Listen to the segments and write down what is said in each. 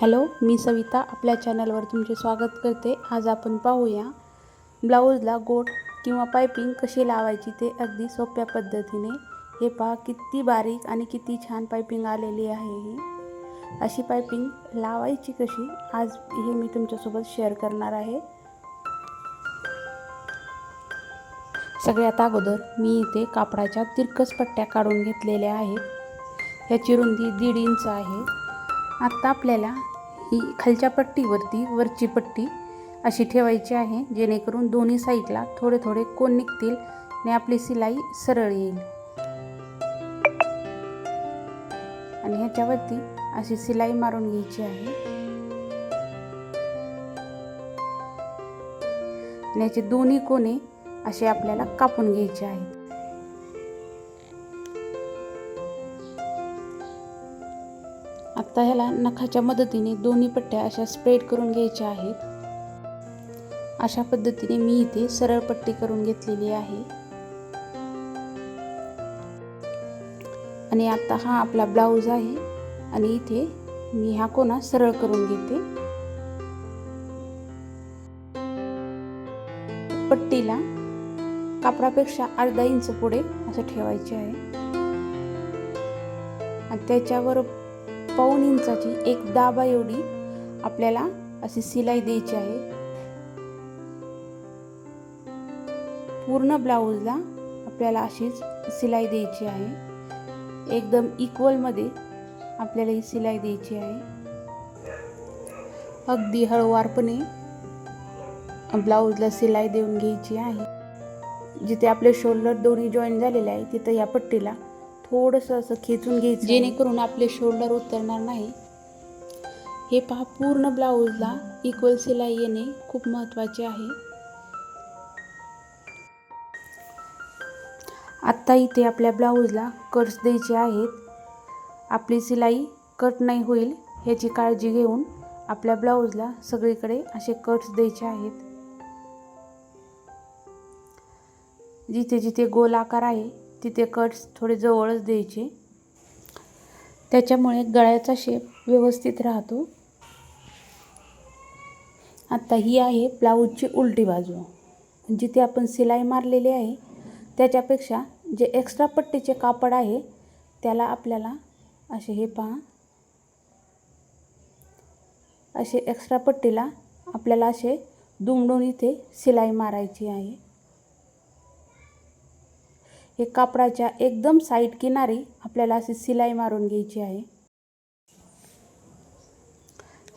Hello मी सविता. आपल्या चॅनलवर तुमचे स्वागत करते. आज आपण पाहूया ब्लाऊजला गोट किंवा पायपिंग कशी लावायची ते अगदी सोप्या पद्धतीने. हे पहा किती बारीक आणि किती छान पायपिंग आलेली आहे ही. अशी पायपिंग लावायची कशी? आज हे मी तुमच्यासोबत शेअर करणार आहे. सगळ्यात अगोदर मी इथे कापडाच्या तिरकस पट्ट्या काढून घेतलेल्या आहेत. ह्याची रुंदी दीड इंच आहे. आत्ता आपल्याला ही खालच्या पट्टीवरती वरची पट्टी अशी ठेवायची आहे जेणेकरून दोन्ही साईडला थोडे थोडे कोण निघतील आणि आपली सिलाई सरळ येईल. आणि ह्याच्यावरती अशी सिलाई मारून घ्यायची आहे. आणि याचे दोन्ही कोणे असे आपल्याला कापून घ्यायचे आहेत. आत्ता ह्याला नखाच्या मदतीने दोन्ही पट्ट्या अशा स्प्रेड करून घ्यायच्या आहेत. अशा पद्धतीने मी इथे सरळ पट्टी करून घेतलेली आहे. आणि आता हा आपला ब्लाऊज आहे आणि इथे मी हा कोणा सरळ करून घेते. पट्टीला कापडापेक्षा अर्धा इंच पुढे असं ठेवायचे आहे. आणि त्याच्यावर पाऊन इंचाची एक दाबा एवढी आपल्याला अशी सिलाई द्यायची आहे. पूर्ण ब्लाऊजला आपल्याला अशीच सिलाई द्यायची आहे. एकदम इक्वलमध्ये आपल्याला ही सिलाई द्यायची आहे. अगदी हळूवारपणे ब्लाऊजला सिलाई देऊन घ्यायची आहे. जिथे आपले शोल्डर दोन्ही जॉईन झालेले आहे तिथं या पट्टीला थोडंसं असं खेचून घ्यायचं. जेणेकरून आपले शोल्डर उतरणार नाही. हे पहा पूर्ण ब्लाऊजला इक्वल सिलाई येणे खूप महत्त्वाचे आहे. आत्ता इथे आपल्या ब्लाऊजला कट्स द्यायचे आहेत. आपली सिलाई कट नाही होईल ह्याची काळजी घेऊन आपल्या ब्लाऊजला सगळीकडे असे कट्स द्यायचे आहेत. जिथे जिथे गोल आकार आहे तिथे कट्स थोडे जवळच द्यायचे. त्याच्यामुळे गळ्याचा शेप व्यवस्थित राहतो. आता ही आहे ब्लाऊजची उलटी बाजू. जिथे आपण सिलाई मारलेली आहे. त्याच्यापेक्षा जे एक्स्ट्रा पट्टीचे कापड आहे त्याला आपल्याला असे हे पहा. असे एक्स्ट्रा पट्टीला आपल्याला असे दुमडून इथे सिलाई मारायची आहे. हे कापडाच्या एकदम साईड किनारी आपल्याला अशी सिलाई मारून घ्यायची आहे.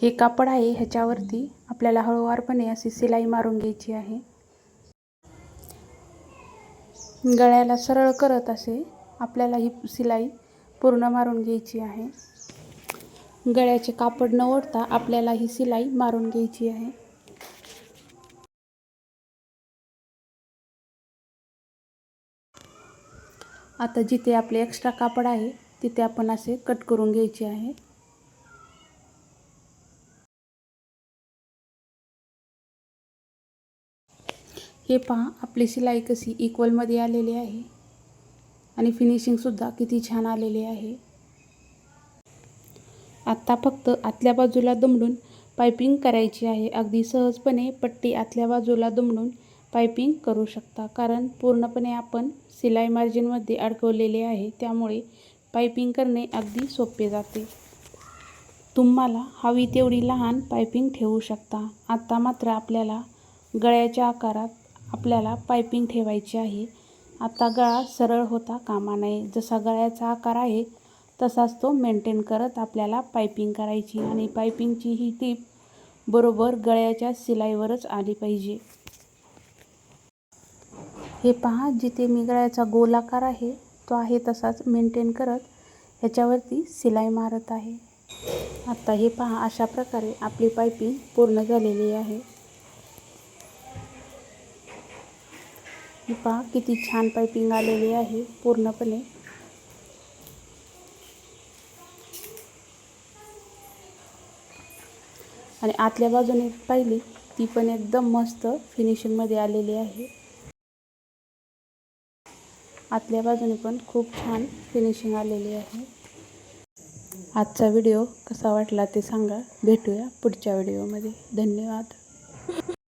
हे कापड आहे ह्याच्यावरती आपल्याला हळूवारपणे अशी सिलाई मारून घ्यायची आहे. गळ्याला सरळ करत असे आपल्याला ही सिलाई पूर्ण मारून घ्यायची आहे. गळ्याचे कापड न ओढता आपल्याला ही सिलाई मारून घ्यायची आहे. आता जिथे आपले एक्स्ट्रा कापड आहे तिथे आपण असे कट करून घ्यायचे आहे. हे पहा आपली शिलाई कशी इक्वलमध्ये आलेली आहे. आणि फिनिशिंगसुद्धा किती छान आलेली आहे. आत्ता फक्त आतल्या बाजूला दमडून पायपिंग करायची आहे. अगदी सहजपणे पट्टी आतल्या बाजूला दमडून पायपिंग करू शकता. कारण पूर्णपणे आपण सिलाई मार्जिनमध्ये अडकवलेले आहे त्यामुळे पायपिंग करणे अगदी सोपे जाते. तुम्हाला हवी तेवढी लहान पायपिंग ठेवू शकता. आता मात्र आपल्याला गळ्याच्या आकारात आपल्याला पायपिंग ठेवायची आहे. आता गळा सरळ होता कामा नये. जसा गळ्याचा आकार आहे तसाच तो मेंटेन करत आपल्याला पायपिंग करायची. आणि पायपिंगची ही टीप बरोबर गळ्याच्या सिलाईवरच आली पाहिजे. हे पहा जिथे मी गळ्याचा गोलाकार आहे तो आहे तसाच मेंटेन करत ह्याच्यावरती सिलाई मारत आहे. आता हे पहा अशा प्रकारे आपली पायपिंग पूर्ण झालेली आहे. हे पहा किती छान पायपिंग आलेली आहे पूर्णपणे. आणि आतल्या बाजूने पाहिली ती पण एकदम मस्त फिनिशिंगमध्ये आलेली आहे. आतल्या बाजूने पण खूप छान फिनिशिंग आलेली आहे. आजचा व्हिडिओ कसा वाटला ते सांगा. भेटूया पुढच्या व्हिडिओमध्ये धन्यवाद.